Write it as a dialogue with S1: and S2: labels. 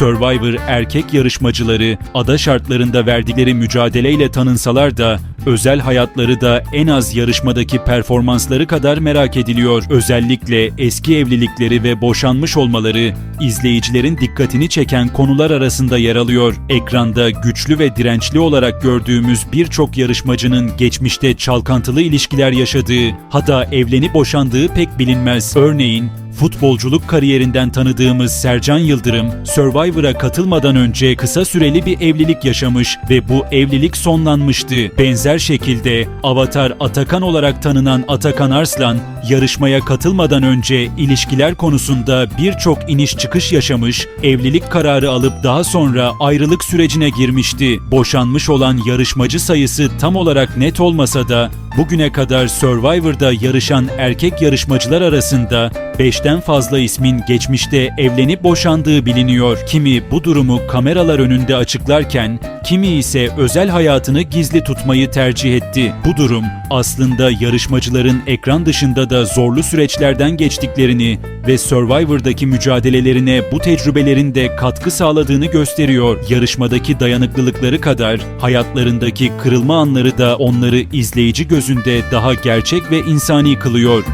S1: Survivor erkek yarışmacıları ada şartlarında verdikleri mücadeleyle tanınsalar da özel hayatları da en az yarışmadaki performansları kadar merak ediliyor. Özellikle eski evlilikleri ve boşanmış olmaları izleyicilerin dikkatini çeken konular arasında yer alıyor. Ekranda güçlü ve dirençli olarak gördüğümüz birçok yarışmacının geçmişte çalkantılı ilişkiler yaşadığı, hatta evlenip boşandığı pek bilinmez. Örneğin Futbolculuk kariyerinden tanıdığımız Sercan Yıldırım, Survivor'a katılmadan önce kısa süreli bir evlilik yaşamış ve bu evlilik sonlanmıştı. Benzer şekilde Avatar Atakan olarak tanınan Atakan Arslan, yarışmaya katılmadan önce ilişkiler konusunda birçok iniş çıkış yaşamış, evlilik kararı alıp daha sonra ayrılık sürecine girmişti. Boşanmış olan yarışmacı sayısı tam olarak net olmasa da bugüne kadar Survivor'da yarışan erkek yarışmacılar arasında 5'ten fazla ismin geçmişte evlenip boşandığı biliniyor. Kimi bu durumu kameralar önünde açıklarken, kimi ise özel hayatını gizli tutmayı tercih etti. Bu durum aslında yarışmacıların ekran dışında da zorlu süreçlerden geçtiklerini ve Survivor'daki mücadelelerine bu tecrübelerin de katkı sağladığını gösteriyor. Yarışmadaki dayanıklılıkları kadar hayatlarındaki kırılma anları da onları izleyici gözünde daha gerçek ve insani kılıyor.